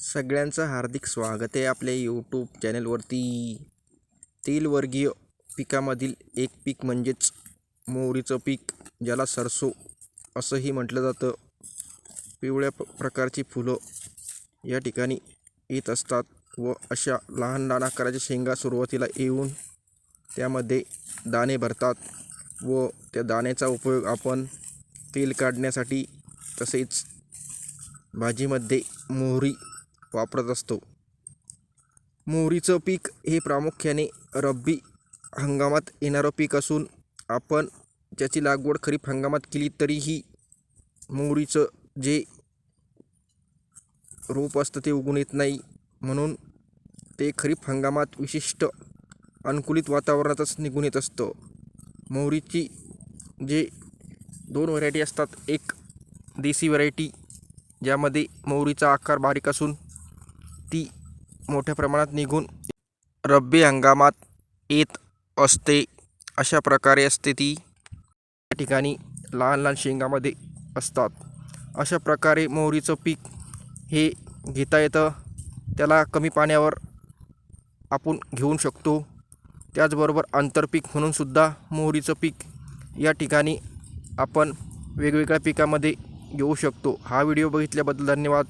सगळ्यांचं हार्दिक स्वागत आहे आपल्या यूट्यूब चॅनलवरती तेलवर्गीय पिकामधील एक पीक म्हणजेच मोहरीचं पीक ज्याला सरसो असंही म्हटलं जातं. पिवळ्या प प्रकारची फुलं या ठिकाणी येत असतात व अशा लहान लहान आकाराच्या शेंगा सुरुवातीला येऊन त्यामध्ये दाणे भरतात व त्या दाण्याचा उपयोग आपण तेल काढण्यासाठी तसेच भाजीमध्ये मोहरी वापरत असतो. मोहरीचं पीक हे प्रामुख्याने रब्बी हंगामात येणारं पीक असून आपण ज्याची लागवड खरीप हंगामात केली तरीही मोहरीचं जे रोप असतं ते उगून येत नाही. म्हणून ते खरीप हंगामात विशिष्ट अनुकूलित वातावरणातच निघून येत असतं. मोहरीची जे दोन व्हरायटी असतात. एक देसी व्हरायटी ज्यामध्ये मोहरीचा आकार बारीक असून ती मोठ्या प्रमाणात निघून रब्बी हंगामात येत असते. अशा प्रकारे असते ती या ठिकाणी लहान लहान शेंगामध्ये असतात. अशा प्रकारे मोहरीचं पीक हे घेता येतं. त्याला कमी पाण्यावर आपण घेऊ शकतो. त्याचबरोबर आंतरपीक म्हणूनसुद्धा मोहरीचं पीक या ठिकाणी आपण वेगवेगळ्या पिकामध्ये घेऊ शकतो. हा व्हिडिओ बघितल्याबद्दल धन्यवाद.